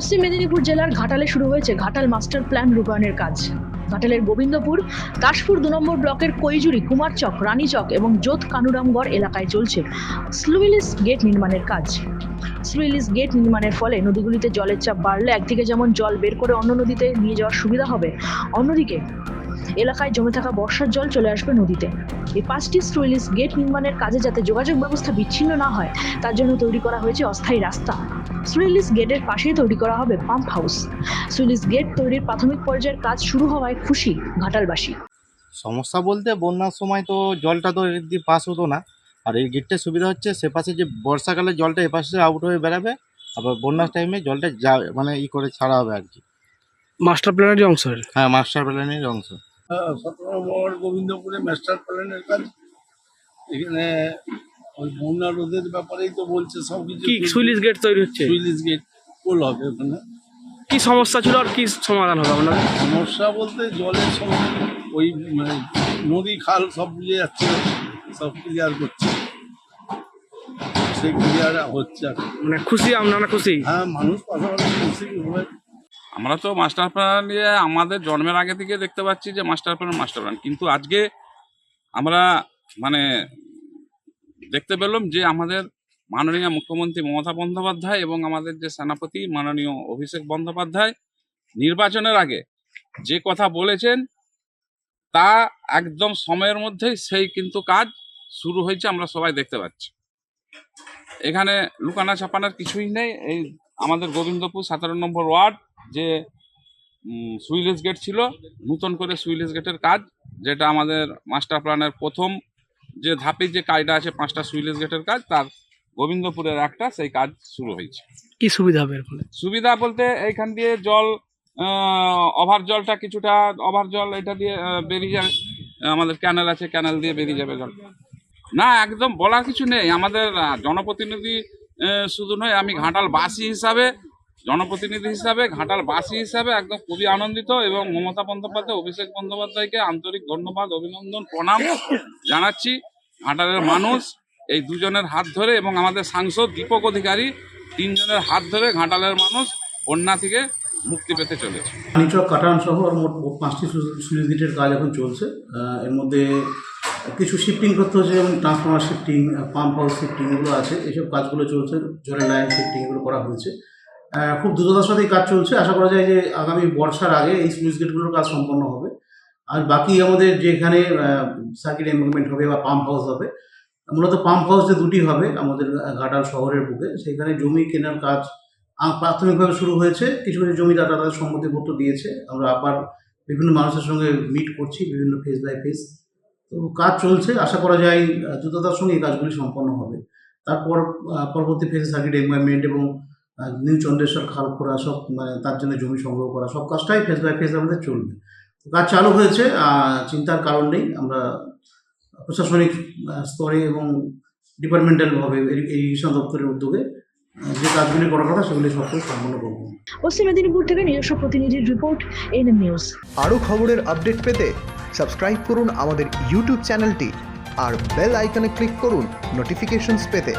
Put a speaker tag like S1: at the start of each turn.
S1: পশ্চিম মেদিনীপুর জেলার ঘাটালে শুরু হয়েছে ঘাটাল মাস্টার প্ল্যান রূপায়ণের কাজ। ঘাটালের গোবিন্দপুর, দাসপুর দু নম্বর ব্লকের কৈজুরি কুমারচক রানীচক এবং যোধ কানুরামগড় এলাকায় চলছে স্লুইলিস গেট নির্মাণের কাজ। স্লুইলিস গেট নির্মাণের ফলে নদীগুলিতে জলের চাপ বাড়লে একদিকে যেমন জল বের করে অন্য নদীতে নিয়ে যাওয়ার সুবিধা হবে, অন্যদিকে এলাকায় জমে থাকা বর্ষার জল চলে আসবে নদীতে। এই পাঁচটি স্ট্রুইলিস গেট নির্মাণের কাজে যাতে যোগাযোগ ব্যবস্থা বিচ্ছিন্ন না হয় তার জন্য তৈরি করা হয়েছে অস্থায়ী রাস্তা। সুইলিস গেটের পাশেই তৈরি করা হবে পাম্প হাউস। সুইলিস গেট তৈরির প্রাথমিক পর্যায়ের কাজ শুরু হওয়ায় খুশি ঘাটালবাসী।
S2: সমস্যা বলতে বন্যার সময় তো জলটা তো এদিক দিয়ে পাস হতো না। আর এই গেটটার সুবিধা হচ্ছে সে পাশে যে বর্ষাকালে জলটা এপাশে আউট হয়ে বেড়াবে আবার বন্যার টাইমে জলটা যা মানে ই করে ছাড়া হবে আর কি।
S3: মাস্টার প্ল্যানের অংশ
S2: হ্যাঁ মাস্টার প্ল্যানের অংশ।
S4: সতেরো নম্বর গোবিন্দপুরে মাস্টার প্ল্যানের কাজ। এখানে ওই বন্যা রোধের ব্যাপারেই তো বলছে সব কিছু।
S3: কি সুইলিস গেট তৈরি হচ্ছে?
S4: সুইলিস গেট পোল হবে ওখানে।
S3: কি সমস্যা ছিল আর কি সমাধান হবে আপনাদের?
S4: সমস্যা বলতে জলের সব ওই মানে নদী খাল সব বুঝে যাচ্ছে সব ক্লিয়ার করছে। সেই ক্লিয়ার হচ্ছে।
S3: মানে খুশি আপনারা খুশি?
S4: হ্যাঁ মানুষ পাশাপাশি খুশি হবে
S5: আমরা তো মাস্টার প্ল্যান নিয়ে আমাদের জন্মের আগে থেকে দেখতে পাচ্ছি যে মাস্টার প্ল্যান মাস্টার প্ল্যান। কিন্তু আজকে আমরা মানে দেখতে পেলাম যে আমাদের মাননীয় মুখ্যমন্ত্রী মমতা বন্দ্যোপাধ্যায় এবং আমাদের যে সেনাপতি মাননীয় অভিষেক বন্দ্যোপাধ্যায় নির্বাচনের আগে যে কথা বলেছেন, তা একদম সময়ের মধ্যেই সেই কিন্তু কাজ শুরু হয়েছে, আমরা সবাই দেখতে পাচ্ছি। এখানে লুকানা ছাপানার কিছুই নেই, এই আমাদের গোবিন্দপুর সতেরো নম্বর ওয়ার্ড যে সুইলেস গেট ছিল নতুন করে সুইলেস গেটের কাজ যেটা আমাদের মাস্টার প্ল্যানের প্রথম যে ধাপে যে কাজটা আছে পাঁচটা সুইলেস গেটের কাজ তার গোবিন্দপুরের একটা সেই কাজ শুরু হয়েছে।
S3: কি সুবিধা হবে ফলে?
S5: সুবিধা বলতে এইখান দিয়ে জল ওভার জলটা কিছুটা ওভার জল এটা দিয়ে বেরিয়ে যাবে আমাদের ক্যানেল আছে ক্যানেল দিয়ে বেরিয়ে যাবে জল। না একদম বলার কিছু নেই। আমাদের জনপ্রতিনিধি শুধু নয় আমি ঘাটাল বাসী হিসাবে জনপ্রতিনিধি হিসাবে, ঘাটাল বাসী হিসাবে একদম খুবই আনন্দিত এবং মমতা বন্দ্যোপাধ্যায়, অভিষেক বন্দ্যোপাধ্যায়কে আন্তরিক ধন্যবাদ, অভিনন্দন, প্রণাম জানাচ্ছি। ঘাটালের মানুষ এই দুজনের হাত ধরে এবং আমাদের সাংসদ, দীপক অধিকারী, তিনজনের হাত ধরে ঘাটালের মানুষ বন্যা থেকে মুক্তি পেতে চলেছে।
S6: রানীচক কাটান সহ মোট পাঁচটি সুইচ কাজ এখন চলছে। এর মধ্যে কিছু শিফটিং করতে হচ্ছে যেমন transformer shifting, pump house shifting এগুলো আছে। এইসব কাজগুলো চলছে, জলের লাইন শিফটিং এগুলো করা হয়েছে। খুব দ্রুততার সাথেই কাজ চলছে। আশা করা যায় যে আগামী বর্ষার আগে এই স্লুইস গেটগুলোর কাজ সম্পন্ন হবে। আর বাকি আমাদের যেখানে সার্কিট এমপ্লয়মেন্ট হবে বা পাম্প হাউস হবে, মূলত পাম্প হাউস যে দুটি হবে আমাদের ঘাটাল শহরের বুকে, সেখানে জমি কেনার কাজ প্রাথমিকভাবে শুরু হয়েছে। কিছু কিছু জমিদার তাদের সম্মতিপত্র দিয়েছে। আমরা আবার বিভিন্ন মানুষের সঙ্গে মিট করছি, বিভিন্ন ফেস বাই ফেস তো কাজ চলছে। আশা করা যায় দ্রুততার সঙ্গে এই কাজগুলি সম্পন্ন হবে। তারপর পরবর্তী ফেজে সার্কিট এনভায়রনমেন্ট এবং নিউ চন্দ্রেশ্বর খাল খোঁড়া সব মানে তার জন্য জমি সংগ্রহ করা সব কাজটাই ফেজ বাই ফেজ আমাদের চলবে। কাজ চালু হয়েছে চিন্তার কারণ নেই। আমরা প্রশাসনিক স্তরে এবং ডিপার্টমেন্টালভাবে ইরিগেশন দপ্তরের উদ্যোগে যে কাজগুলি করার কথা সেগুলি সবটাই সম্পন্ন করব।
S1: পশ্চিম মেদিনীপুর থেকে নিজস্ব প্রতিনিধির রিপোর্ট এনএম নিউজ
S7: আরও খবরের আপডেট পেতে সাবস্ক্রাইব করুন আমাদের ইউটিউব চ্যানেলটি আর বেল আইকনে ক্লিক করুন নোটিফিকেশনস পেতে।